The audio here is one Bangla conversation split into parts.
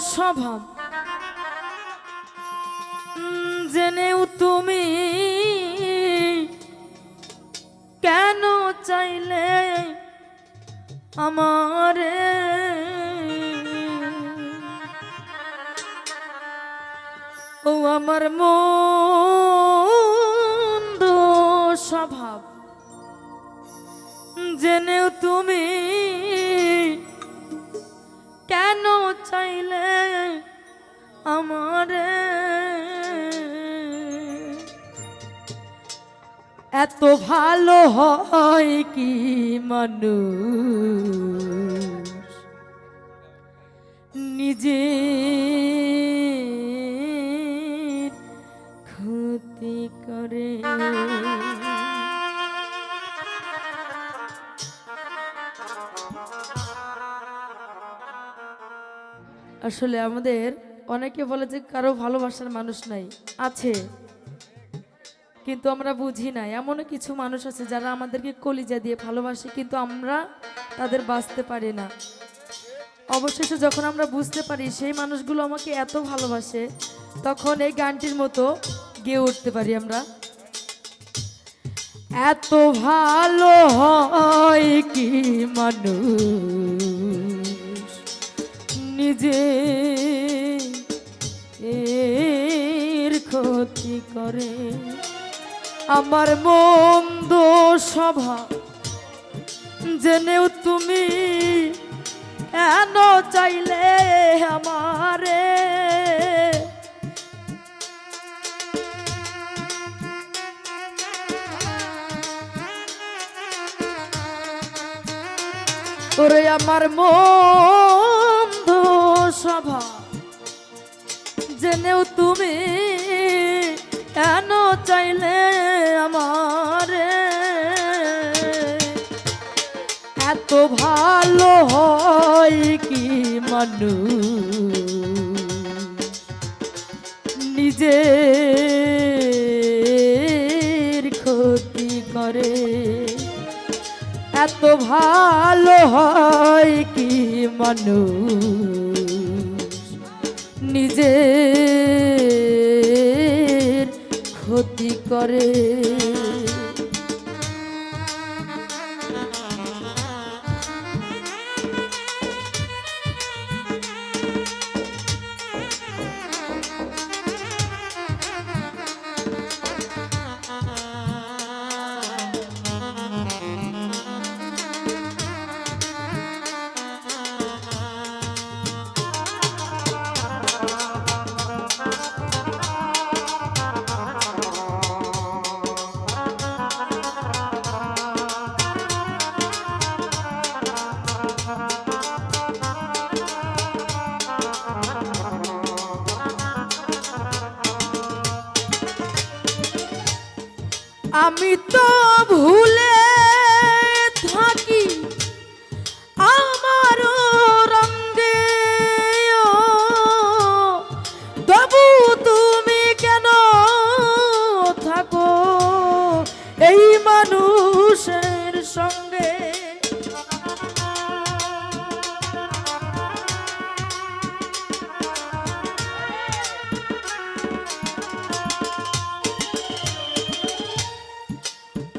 স্বভাব। জেনেও তুমি কেন চাইলে আমারে? ও আমার মন্দ স্বভাব। জেনেও তুমি চাইলে আমারে। এত ভালো হয় কি মানুষ? নিজে ক্ষতি করে। আসলে আমাদের অনেকে বলে যে কারও ভালোবাসার মানুষ নাই। আছে। কিন্তু আমরা বুঝি না। এমনও কিছু মানুষ আছে যারা আমাদেরকে কলিজা দিয়ে ভালোবাসে কিন্তু আমরা তাদের বাঁচতে পারি না। অবশেষে যখন আমরা বুঝতে পারি সেই মানুষগুলো আমাকে এত ভালোবাসে, তখন এই গানটির মতো গেয়ে উঠতে পারি আমরা। এত ভালো হয় কি মানুষ? নিজে এর ক্ষতি করে। আমার মন্দ স্বভাব জেনেও তুমি কেন চাইলে আমারে? ওরে আমার মন্দ স্বভাব জেনেও তুমি কেন চাইলে আমারে? এত ভালো হয় কি মানুষ? নিজের ক্ষতি করে। এত ভালো হয় কি মানুষ? নিজের ক্ষতি করে।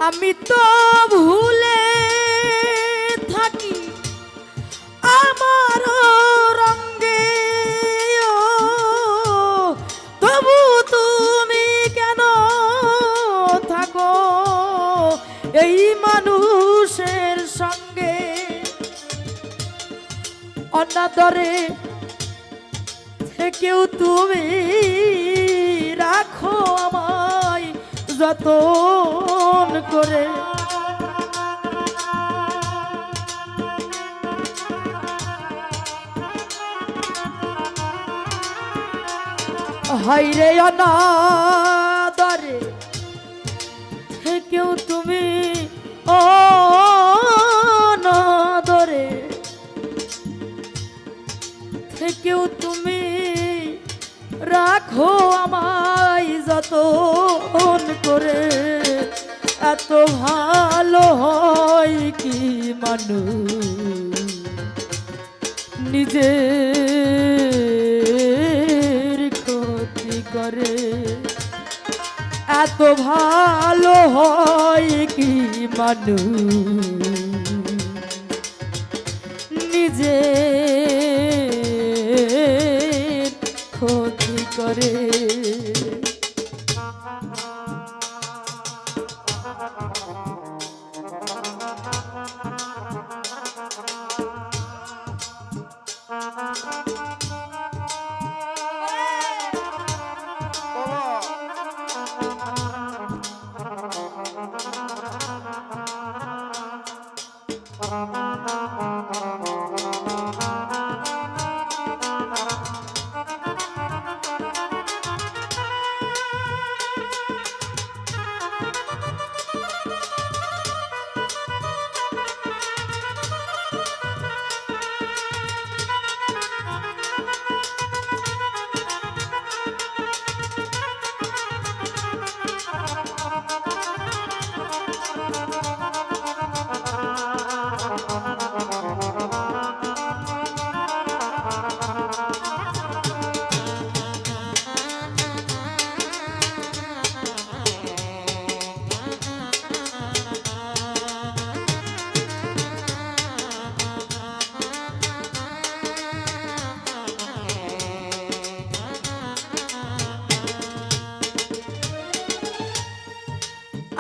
আমি তো ভুলে থাকি। আমার রঙ্গে তবু তুমি কেন থাকো? এই মানুষের সঙ্গে অনাদরে থেকেও তুমি যতন করে। হাইরে অনাদরে নিজের ক্ষতি করে। এত ভালো হয় কি মানুষ? নিজের ক্ষতি করে।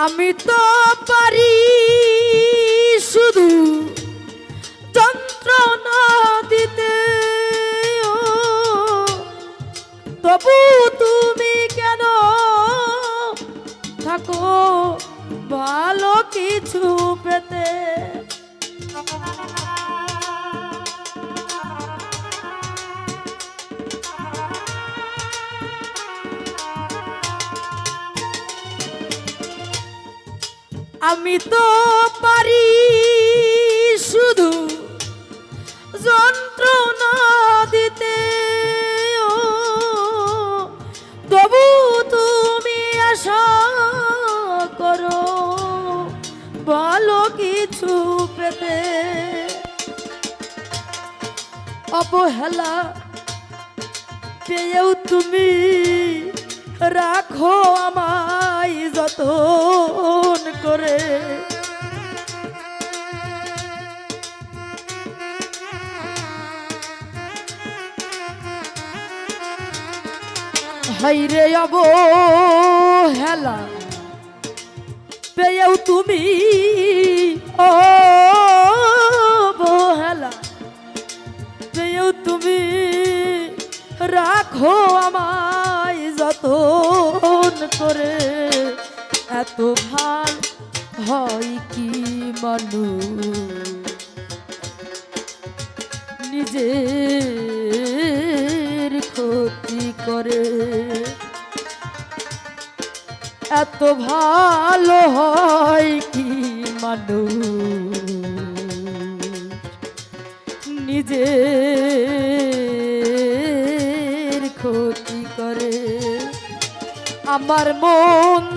আমি তো পারি শুধু যন্ত্রণা দিতে। তবু তুমি কেন থাকো? ভালো কিছু পেতে আমি তো পারি শুধু যন্ত্রণা দিতে। তবু তুমি আশা করো, ভালো কিছু পেতে। অবহেলা পেয়েও তুমি রাখো আমায় যতন। করে। হাইরে অবহেলা পেয়েও তুমি অবহেলা পেয়েও তুমি রাখো আমায় যতন করে। এত ভালো হয় কি মানুষ নিজের ক্ষতি করে। এত ভালো হয় কি মানুষ নিজের ক্ষতি করে। আমার মন্দ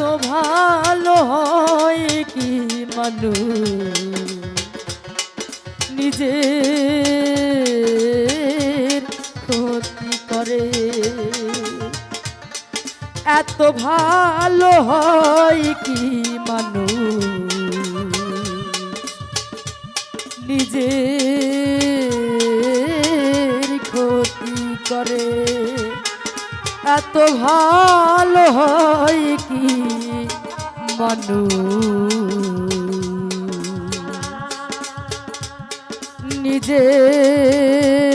এত ভালো হয় কি মানুষ? নিজে ক্ষতি করে। এত ভালো হয় কি মানুষ? নিজের এত ভালো হয় কি মানু? নিজের